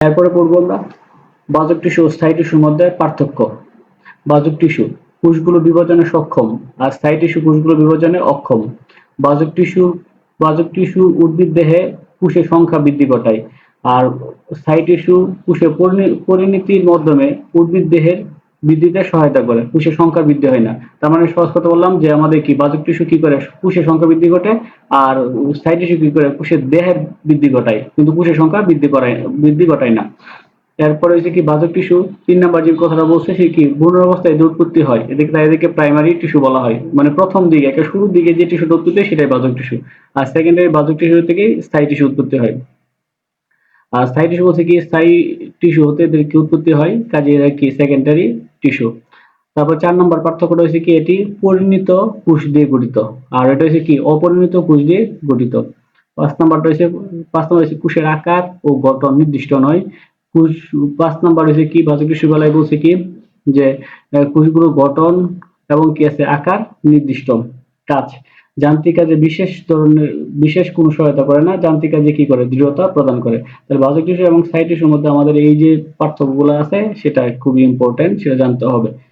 এরপরে পড়ব আমরা বাজক টিস্যু স্থায়ী টিস্যুর মধ্যে পার্থক্য। বাজক টিস্যু, কোষগুলো বিভাজনে সক্ষম আর স্থায়ী টিস্যু কোষগুলো বিভাজনে অক্ষম। বাজক টিস্যু বাজক টিস্যু উদ্ভিদ দেহে কোষের সংখ্যা বৃদ্ধি ঘটায় আর স্থায়ী টিস্যু পরিণি- পরিণতির মাধ্যমে উদ্ভিদ দেহের বৃদ্ধিতে সহায়তা করে কোষের সংখ্যা বৃদ্ধি হয় না। তার মানে সহজ কথা বললাম যে আমাদের কি বাজক টিস্যু কি করে কোষের সংখ্যা বৃদ্ধি ঘটে আর স্থায়ী টিস্যু কি করে কোষের দেহের বৃদ্ধি ঘটায়, কিন্তু কোষের সংখ্যা বৃদ্ধি করায়, বৃদ্ধি ঘটায় না। এরপরে হচ্ছে কি বাজক টিস্যু, তিন নাম্বার যে কথাটা বলছে সে কি ভ্রূণ অবস্থায় যে উৎপত্তি হয়, এদিকে তাই এদিকে প্রাইমারি টিস্যু বলা হয়। মানে প্রথম দিকে একটা শুরুর দিকে যে টিস্যুটা উৎপত্তি সেটাই বাজক টিস্যু। আর সেকেন্ডারি বাজক টিস্যু থেকে স্থায়ী টিস্যু উৎপত্তি হয়। আর স্থায়ী টিস্যু বলতে কি, স্থায়ী টিস্যু হতে এদের কি উৎপত্তি হয়, কাজে এরা কি? সেকেন্ডারি টিস্যু তারপর চার নম্বর পার্থক্যটা হচ্ছে কি? এটি পরিণত কোষ দিয়ে গঠিত। আর এটা হচ্ছে কি? অপরিণত কোষ দিয়ে গঠিত। পাঁচ নাম্বারটা হচ্ছে পাঁচ নাম্বার হচ্ছে কোষের আকার ও গঠন নির্দিষ্ট নয়। কোষ, পাঁচ নম্বর হচ্ছে কি? বাজক টিস্যু বেলায় বলছে কি? যে কোষগুলোর গঠন এবং কি আছে? আকার নির্দিষ্ট। কাজ যান্ত্রিক কাজে বিশেষ ধরনের, বিশেষ কোনো সহায়তা করে না, যান্ত্রিক কাজে কি করে? দৃঢ়তা প্রদান করে। তাহলে বাজক টিস্যু এবং স্থায়ী টিস্যুর মধ্যে আমাদের এই যে পার্থক্যগুলো আছে, সেটা খুবই ইম্পর্টেন্ট সেটা জানতে হবে।